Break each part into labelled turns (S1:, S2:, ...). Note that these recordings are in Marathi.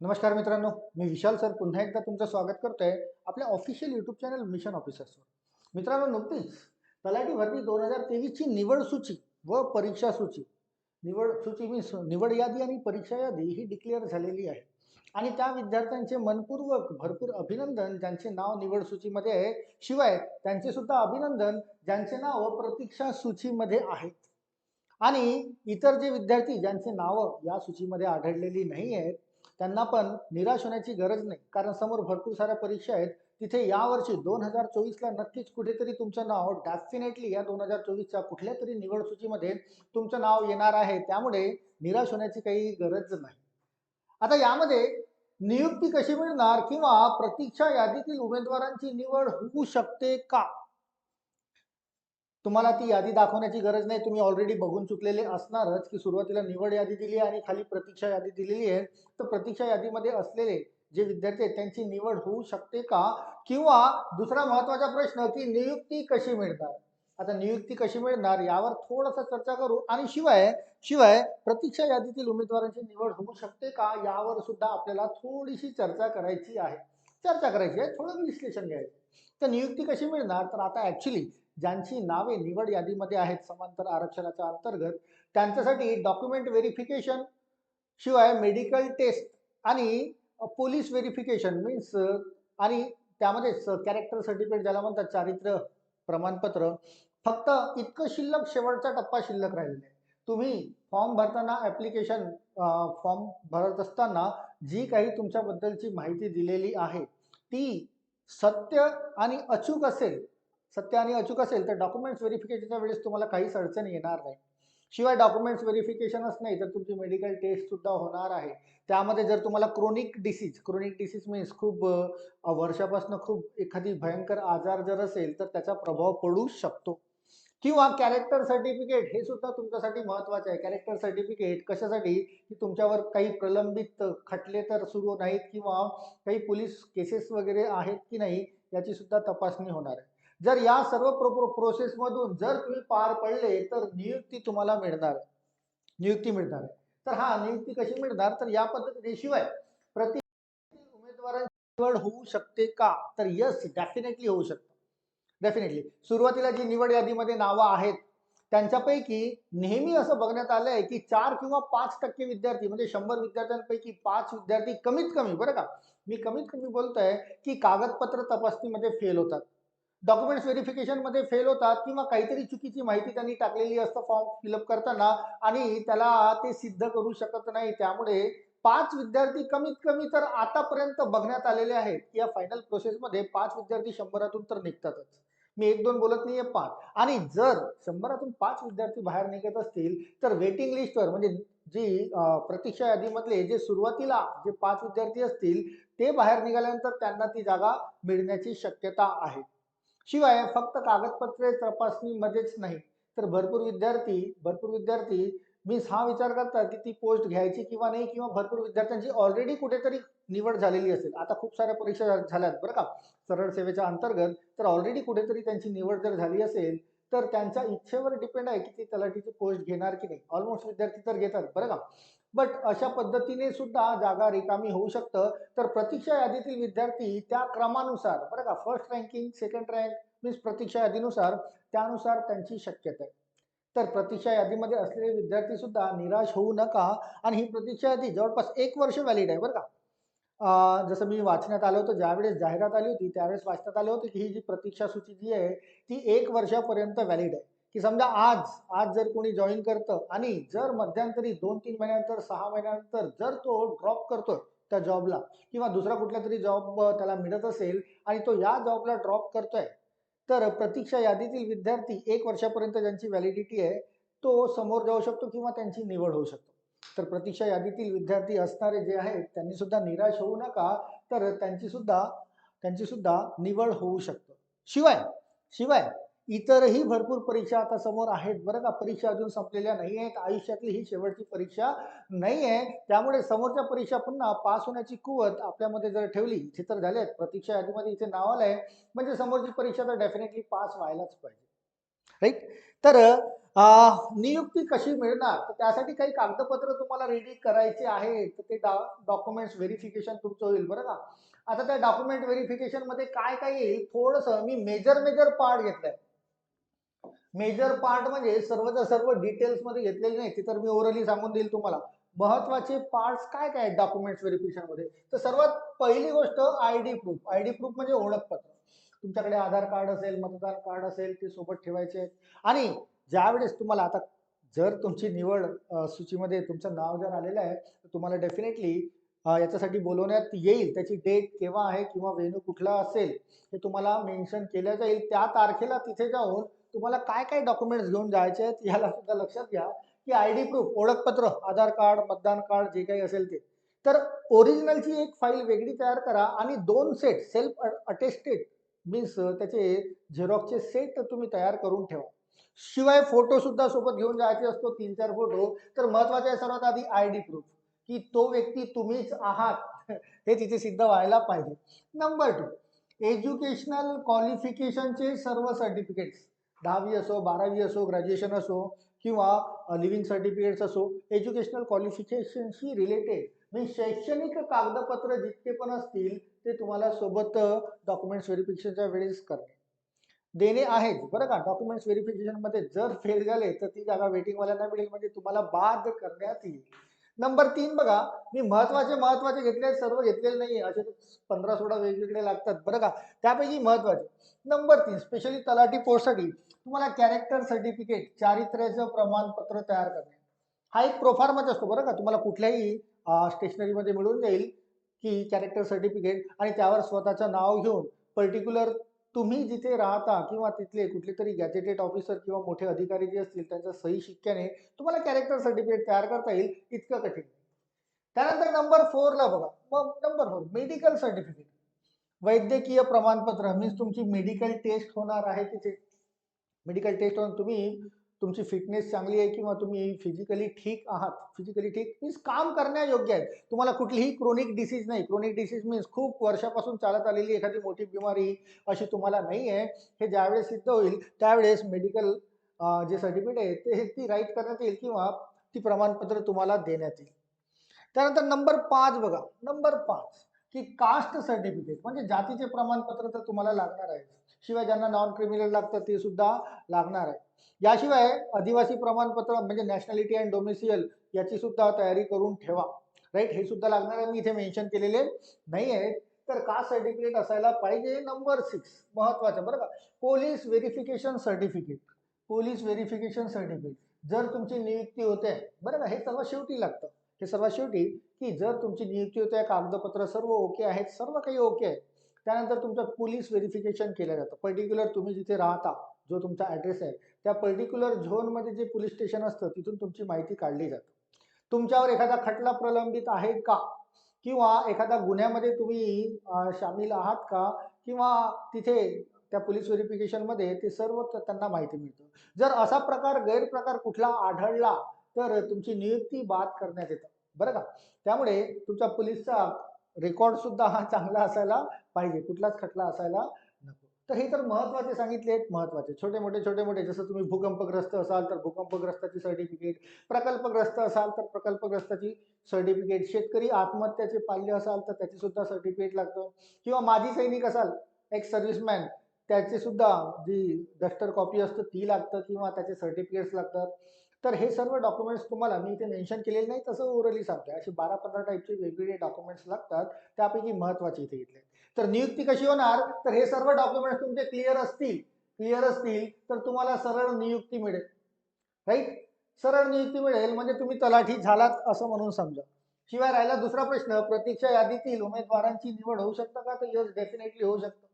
S1: नमस्कार मित्रांनो मी विशाल सर पुन्हा एकदा तुमचं स्वागत करतोय आपल्या ऑफिशियल यूट्यूब चॅनल मिशन ऑफिसर्सवर मित्रांनो नुकतीच तलाठी भरती दोन हजार तेवीसची निवड सूची व परीक्षा सूची. निवड सूची मीन्स निवड यादी आणि परीक्षा यादी ही डिक्लेअर झालेली आहे. आणि त्या विद्यार्थ्यांचे मनपूर्वक भरपूर अभिनंदन ज्यांचे नाव निवड सूचीमध्ये आहे शिवाय त्यांचे सुद्धा अभिनंदन ज्यांचे नाव प्रतीक्षा सूचीमध्ये आहेत. आणि इतर जे विद्यार्थी ज्यांचे नावं या सूचीमध्ये आढळलेली नाही आहेत त्यांना पण निराश होण्याची गरज नाही. कारण समोर भरपूर साऱ्या परीक्षा आहेत. तिथे यावर्षी दोन हजार चोवीसला नक्कीच कुठेतरी तुमचं नाव डेफिनेटली या दोन हजार चोवीसच्या कुठल्या तरी निवड सूचीमध्ये तुमचं नाव येणार आहे. त्यामुळे निराश होण्याची काही गरज नाही. आता यामध्ये नियुक्ती कशी मिळणार किंवा प्रतीक्षा यादीतील उमेदवारांची निवड होऊ शकते का? तुम्हाला ती यादी दाखवण्याची गरज नाही. तुम्ही ऑलरेडी बघून चुकलेले असणारच की सुरुवातीला निवड यादी दिली आहे आणि खाली प्रतीक्षा यादी दिलेली आहे. तर प्रतीक्षा यादीमध्ये असलेले जे विद्यार्थी आहेत त्यांची निवड होऊ शकते का? किंवा दुसरा महत्त्वाचा प्रश्न की नियुक्ती कशी मिळणार? आता नियुक्ती कशी मिळणार यावर थोडंसं चर्चा करू. आणि शिवाय शिवाय प्रतीक्षा यादीतील उमेदवारांची निवड होऊ शकते का? यावर सुद्धा आपल्याला थोडीशी चर्चा करायची आहे. चर्चा करायची आहे. थोडं विश्लेषण घ्यायचं. तर नियुक्ती कशी मिळणार? तर आता ऍक्च्युली ज्यांची नावे निवड यादीमध्ये आहेत समांतर आरक्षणाच्या अंतर्गत त्यांच्यासाठी डॉक्युमेंट व्हेरिफिकेशन शिवाय मेडिकल टेस्ट आणि पोलीस व्हेरिफिकेशन मीन्स आणि त्यामध्येच कॅरेक्टर सर्टिफिकेट ज्याला म्हणतात चारित्र्य प्रमाणपत्र फक्त इतकं शिल्लक शेवटचा टप्पा शिल्लक राहिलेला आहे. तुम्ही फॉर्म भरताना ॲप्लिकेशन फॉर्म भरत असताना जी काही तुमच्याबद्दलची माहिती दिलेली आहे ती सत्य आणि अचूक असेल सत्य आणि अचूक असेल तर डॉक्युमेंट्स व्हेरिफिकेशनच्या वेळेस तुम्हाला काहीच अडचण येणार नाही. शिवाय डॉक्युमेंट्स व्हेरिफिकेशनच नाही तर तुमची मेडिकल टेस्ट सुद्धा होणार आहे. त्यामध्ये जर तुम्हाला chronic disease chronic disease means खूप वर्षापासून खूप एखादी भयंकर आजार जर असेल तर त्याचा प्रभाव पडू शकतो. किंवा कॅरेक्टर सर्टिफिकेट हे सुद्धा तुमच्यासाठी महत्वाचं आहे. कॅरेक्टर सर्टिफिकेट कशासाठी? की तुमच्यावर काही प्रलंबित खटले तर सुरू नाहीत किंवा काही पोलीस केसेस वगैरे आहेत की नाही याची सुद्धा तपासणी होणार आहे. जर या सर्व प्रो प्रोसेसमधून जर तुम्ही पार पडले तर नियुक्ती तुम्हाला मिळणार आहे. नियुक्ती मिळणार आहे. तर हा नियुक्ती कशी मिळणार? तर या पद्धतीने शिवाय प्रति उमेदवारांची निवड होऊ शकते का? तर यस डेफिनेटली होऊ शकते. डेफिनेटली सुरुवातीला जी निवड यादीमध्ये नावं आहेत त्यांच्यापैकी नेहमी असं बघण्यात आलं आहे की चार किंवा पाच टक्के विद्यार्थी म्हणजे शंभर विद्यार्थ्यांपैकी पाच विद्यार्थी कमीत कमी बरं का? मी कमीत कमी बोलतोय की कागदपत्र तपासणीमध्ये फेल होतात. डॉक्युमेंट्स व्हेरिफिकेशनमध्ये फेल होतात किंवा काहीतरी चुकीची माहिती त्यांनी टाकलेली असतं फॉर्म फिलअप करताना आणि त्याला ते सिद्ध करू शकत नाही. त्यामुळे पाच विद्यार्थी कमीत कमी तर आतापर्यंत बघण्यात आलेले आहेत. या फायनल प्रोसेसमध्ये पाच विद्यार्थी शंभरातून तर निघतातच. मी एक दोन बोलत नाहीये पाच. आणि जर शंभरातून पाच विद्यार्थी बाहेर निघत असतील तर वेटिंग लिस्टवर म्हणजे जी प्रतीक्षा यादीमधले जे सुरुवातीला जे पाच विद्यार्थी असतील ते बाहेर निघाल्यानंतर त्यांना ती जागा मिळण्याची शक्यता आहे. शिवाय फक्त कागदपत्रे तपासणीमध्येच नाही तर भरपूर विद्यार्थी भरपूर विद्यार्थी मीन्स हा विचार करतात की ती पोस्ट घ्यायची किंवा नाही किंवा भरपूर विद्यार्थ्यांची ऑलरेडी कुठेतरी निवड झालेली असेल. आता खूप साऱ्या परीक्षा झाल्यात बरं का. सरळ सेवेच्या अंतर्गत तर ऑलरेडी कुठेतरी त्यांची निवड जर झाली असेल तर त्यांच्या इच्छेवर डिपेंड आहे की ती तलाठीची पोस्ट घेणार की नाही. ऑलमोस्ट विद्यार्थी तर घेतात बरं का. बट अशा पद्धतीने सुद्धा जागा रिकामी होऊ शकतं. तर प्रतीक्षा यादीतील विद्यार्थी त्या क्रमानुसार बरं का first ranking second rank means प्रतीक्षा यादीनुसार त्यानुसार त्यांची शक्यता आहे. तर प्रतीक्षा यादीमध्ये असलेले विद्यार्थी सुद्धा निराश होऊ नका. आणि ही प्रतीक्षा यादी जवळपास एक वर्ष व्हॅलिड आहे बरं का. जसं मी वाचण्यात आलं होतं ज्यावेळेस जाहिरात आली होती त्यावेळेस वाचण्यात आलं होतं की ही जी प्रतीक्षा सूची जी आहे ती एक वर्षापर्यंत व्हॅलिड आहे. की समजा आज आज जर कोणी जॉईन करतं आणि जर मध्यंतरी दोन तीन महिन्यानंतर सहा महिन्यानंतर जर तो ड्रॉप करतोय त्या जॉबला किंवा दुसरा कुठला तरी जॉब त्याला मिळत असेल आणि तो या जॉबला ड्रॉप करतोय तर प्रतीक्षा यादीतील विद्यार्थी एक वर्षापर्यंत ज्यांची व्हॅलिडिटी आहे तो समोर जाऊ शकतो किंवा त्यांची निवड होऊ शकतो. तर प्रतीक्षा यादीतील विद्यार्थी असणारे जे आहेत त्यांनी सुद्धा निराश होऊ नका. तर त्यांची सुद्धा त्यांची सुद्धा निवड होऊ शकतो. शिवाय शिवाय इतरही भरपूर परीक्षा आता समोर आहेत. बरं का? परीक्षा अजून संपलेल्या नाही आहेत. आयुष्यातली ही शेवटची परीक्षा नाही आहे. त्यामुळे समोरच्या परीक्षा पुन्हा पास होण्याची कुवत आपल्यामध्ये जर ठेवली इथे तर झाले आहेत प्रतीक्षा यादीमध्ये इथे नाव आलंय. म्हणजे समोरची परीक्षा तर डेफिनेटली पास व्हायलाच पाहिजे. राईट तर नियुक्ती कशी मिळणार? तर त्यासाठी काही कागदपत्र तुम्हाला रेडी करायचे आहे तर ते डॉक्युमेंट्स व्हेरिफिकेशन तुमचं होईल. बरं का? आता त्या डॉक्युमेंट व्हेरिफिकेशनमध्ये काय काय येईल? थोडंसं मी मेजर मेजर पार्ट घेतलाय. मेजर पार्ट म्हणजे सर्वच्या सर्व डिटेल्समध्ये घेतलेले नाही ते तर मी ओरली सांगून देईल तुम्हाला. महत्त्वाचे पार्ट्स काय काय डॉक्युमेंट्स व्हेरिफिकेशन तर सर्वात पहिली गोष्ट I D proof I D proof म्हणजे ओळखपत्र. तुमच्याकडे आधार कार्ड असेल मतदार कार्ड असेल ते सोबत ठेवायचे आहेत. आणि ज्यावेळेस तुम्हाला आता जर तुमची निवड सूचीमध्ये तुमचं नाव जर आलेलं आहे तर तुम्हाला डेफिनेटली याच्यासाठी बोलवण्यात येईल. त्याची डेट केव्हा आहे किंवा वेन्यू कुठला असेल हे तुम्हाला मेन्शन केलं जाईल. त्या तारखेला तिथे जाऊन तुम्हाला काय काय डॉक्युमेंट्स घेऊन जायचे आहेत याला सुद्धा लक्षात घ्या की आय डी प्रूफ ओळखपत्र आधार कार्ड मतदान कार्ड जे काही असेल ते. तर ओरिजिनलची एक फाईल वेगळी तयार करा आणि दोन सेट सेल्फ अटेस्टेड मीन्स त्याचे झेरॉक्सचे सेट तुम्ही तयार करून ठेवा. शिवाय फोटो सुद्धा सोबत घेऊन जायचे असतो तीन चार फोटो तर महत्त्वाचे आहे सर्वात आधी आय डी प्रूफ की तो व्यक्ती तुम्हीच आहात. हे तिथे सिद्ध व्हायला पाहिजे. नंबर टू एज्युकेशनल क्वालिफिकेशनचे सर्व सर्टिफिकेट्स दहावी असो बारावी असो ग्रॅज्युएशन असो किंवा लिव्हिंग सर्टिफिकेट्स असो एज्युकेशनल क्वालिफिकेशनशी रिलेटेड म्हणजे शैक्षणिक कागदपत्र जितके पण असतील ते तुम्हाला सोबत डॉक्युमेंट्स व्हेरिफिकेशनच्या वेळेस करणे देणे आहेत बरं का? डॉक्युमेंट्स व्हेरिफिकेशनमध्ये जर फेल झाले तर ती जागा वेटिंगवाल्यांना मिळेल. म्हणजे तुम्हाला बाद करण्यात येईल. नंबर तीन बघा मी महत्त्वाचे महत्त्वाचे घेतले सर्व घेतलेले नाही असे पंधरा सोळा वेगवेगळे लागतात. बरं का? त्यापैकी महत्त्वाचे. नंबर तीन स्पेशली तलाठी पोस्टसाठी तुम्हाला कॅरेक्टर सर्टिफिकेट चारित्र्याचं प्रमाणपत्र तयार करणे. हा एक प्रोफार्मच असतो बरं का? तुम्हाला कुठल्याही स्टेशनरीमध्ये मिळून जाईल की कॅरेक्टर सर्टिफिकेट आणि त्यावर स्वतःचं नाव घेऊन पर्टिक्युलर तुम्ही जिथे राहता किंवा तिथले कुठले तरी गॅजेटेड ऑफिसर किंवा मोठे अधिकारी जे असतील त्यांच्या सही शिक्क्याने तुम्हाला कॅरेक्टर सर्टिफिकेट तयार करता येईल इतकं कठीण त्यानंतर नंबर फोरला बघा. मग नंबर फोर मेडिकल सर्टिफिकेट वैद्यकीय प्रमाणपत्र मीन्स तुमची मेडिकल टेस्ट होणार आहे तिथे. मेडिकल टेस्ट होऊन तुम्ही तुमची फिटनेस चांगली आहे किंवा तुम्ही फिजिकली ठीक आहात फिजिकली ठीक मीन्स काम करण्यायोग्य आहे. तुम्हाला कुठलीही क्रोनिक डिसीज नाही. क्रोनिक डिसीज मीन्स खूप वर्षापासून चालत आलेली एखादी मोठी बिमारी अशी तुम्हाला नाही आहे. हे ज्यावेळेस सिद्ध होईल त्यावेळेस मेडिकल जे सर्टिफिकेट आहे ते ती राईट करण्यात येईल किंवा ती प्रमाणपत्र तुम्हाला देण्यात येईल. त्यानंतर नंबर पाच बघा. नंबर पाच की कास्ट सर्टिफिकेट म्हणजे जातीचे प्रमाणपत्र तर तुम्हाला लागणार आहे. शिवाय ज्यांना नॉन क्रिमिनल लागतं ते सुद्धा लागणार आहे. याशिवाय आदिवासी प्रमाणपत्र म्हणजे नॅशनॅलिटी अँड डोमिसियल याची सुद्धा तयारी करून ठेवा. राईट हे सुद्धा लागणार आहे. मी इथे मेन्शन केलेले नाही आहेत तर कास्ट सर्टिफिकेट असायला पाहिजे. नंबर सिक्स महत्वाचं बरं का? Police verification certificate police verification certificate जर तुमची नियुक्ती होते बरं का? हे सर्व शेवटी लागतं. हे सर्वात शेवटी की जर तुमची नियुक्ती होते कागदपत्र सर्व ओके आहेत सर्व काही ओके आहे त्यानंतर तुमचं पोलीस व्हेरिफिकेशन केलं जातं. पर्टिक्युलर तुम्ही जिथे राहता जो तुमचा ॲड्रेस आहे त्या पर्टिक्युलर झोनमध्ये जे पोलीस स्टेशन असतं तिथून तुमची माहिती काढली जाते. तुमच्यावर एखादा खटला प्रलंबित आहे का? किंवा एखाद्या गुन्ह्यामध्ये तुम्ही सामील आहात का? किंवा तिथे त्या पोलीस व्हेरिफिकेशनमध्ये ते सर्व त्यांना माहिती मिळतं. जर असा प्रकार गैरप्रकार कुठला आढळला तर तुमची नियुक्ती बाद करण्यात येतं. बरं का? त्यामुळे तुमच्या पोलीसचा रेकॉर्ड सुद्धा हा चांगला असायला पाहिजे. कुठलाच खटला असायला नको. तर हे तर महत्त्वाचे सांगितले आहेत महत्त्वाचे. छोटे मोठे छोटे मोठे. जसं तुम्ही भूकंपग्रस्त असाल तर भूकंपग्रस्ताची सर्टिफिकेट प्रकल्पग्रस्त असाल तर प्रकल्पग्रस्ताची सर्टिफिकेट शेतकरी आत्महत्याचे पाल्य असाल तर त्याची सुद्धा सर्टिफिकेट लागतं. किंवा माजी सैनिक असाल एक्स सर्व्हिसमॅन त्याचे सुद्धा जी डस्टर कॉपी असतं ती लागतं. किंवा त्याचे सर्टिफिकेट्स लागतात. तर हे सर्व डॉक्युमेंट्स तुम्हाला मी इथे मेन्शन केलेले नाही तसं ओरली सांगतोय. असे बारा पंधरा टाईपचे वेगवेगळे डॉक्युमेंट्स लागतात त्यापैकी महत्त्वाचे इथे घेतले. तर नियुक्ती कशी होणार? तर हे सर्व डॉक्युमेंट्स तुमचे क्लिअर असतील. क्लिअर असतील तर तुम्हाला सरळ नियुक्ती मिळेल. राईट सरळ नियुक्ती मिळेल म्हणजे तुम्ही तलाठी झालात असं म्हणून समजा. शिवाय राहिला दुसरा प्रश्न प्रतीक्षा यादीतील उमेदवारांची निवड होऊ शकतं का? तर यस डेफिनेटली होऊ शकतं.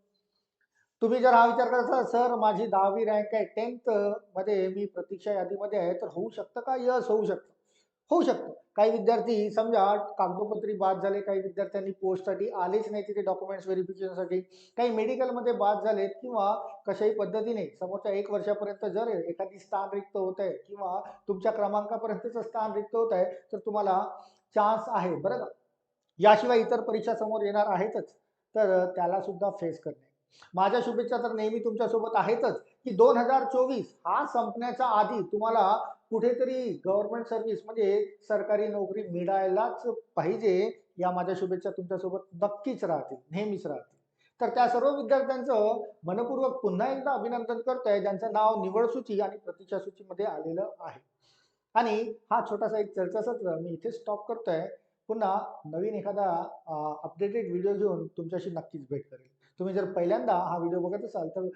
S1: तुम्ही जर हा विचार करता सर माझी दहावी रँक आहे टेन्थमध्ये मी प्रतीक्षा यादीमध्ये आहे तर होऊ शकतं का? यस होऊ शकतं. होऊ शकतं. काही विद्यार्थी समजा कागदोपत्री बाद झाले काही विद्यार्थ्यांनी पोस्टसाठी आलेच नाही तिथे डॉक्युमेंट्स व्हेरिफिकेशनसाठी काही मेडिकलमध्ये बाद झालेत किंवा कशाही पद्धतीने समोरच्या एक वर्षापर्यंत जर एखादी स्थान रिक्त होत आहे किंवा तुमच्या क्रमांकापर्यंतचं स्थान रिक्त होत आहे तर तुम्हाला चान्स आहे बरं का याशिवाय इतर परीक्षा समोर येणार आहेतच. तर त्याला सुद्धा फेस करणे. माझ्या शुभेच्छा तर नेहमी तुमच्यासोबत आहेतच की दोन हजार चोवीस हा संपण्याच्या आधी तुम्हाला कुठेतरी गव्हर्नमेंट सर्व्हिस म्हणजे सरकारी नोकरी मिळायलाच पाहिजे या माझ्या शुभेच्छा तुमच्यासोबत नक्कीच राहतील नेहमीच राहतील. तर त्या सर्व विद्यार्थ्यांचं मनपूर्वक पुन्हा एकदा अभिनंदन करतोय. ज्यांचं नाव निवड सूची आणि प्रतीक्षा सूचीमध्ये आलेलं आहे. आणि हा छोटासा एक चर्चासत्र मी इथे स्टॉप करतोय. पुन्हा नवीन एखादा अपडेटेड व्हिडिओ घेऊन तुमच्याशी नक्कीच भेट करेल. तुम्ही जर पहिल्यांदा हा व्हिडिओ बघत असाल तर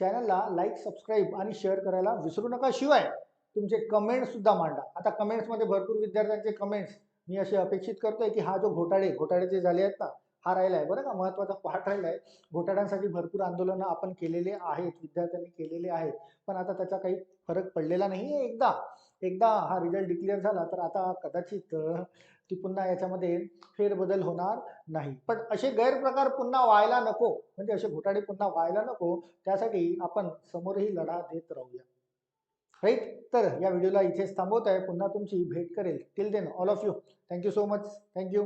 S1: चॅनलला लाईक सबस्क्राईब आणि शेअर करायला विसरू नका. शिवाय तुमचे कमेंट्ससुद्धा मांडा. आता कमेंट्समध्ये भरपूर विद्यार्थ्यांचे कमेंट्स मी असे अपेक्षित करतोय की हा जो घोटाळे घोटाळे जे झाले आहेत ना हा राहिला आहे बरं का महत्त्वाचा पाठ राहिला आहे घोटाळ्यांसाठी भरपूर आंदोलनं आपण केलेले आहेत विद्यार्थ्यांनी केलेले आहेत. पण आता त्याचा काही फरक पडलेला नाही आहे एकदा. एकदा हा रिझल्ट डिक्लेअर झाला तर आता कदाचित की पुन्हा याच्यामध्ये फेरबदल होणार नाही. पण असे गैरप्रकार पुन्हा व्हायला नको. म्हणजे असे घोटाळे पुन्हा व्हायला नको. त्यासाठी आपण समोरही लढा देत राहूया. राईट? तर या व्हिडिओला इथेच थांबवत आहे पुन्हा तुमची भेट करेल. Till then all of you thank you so much thank you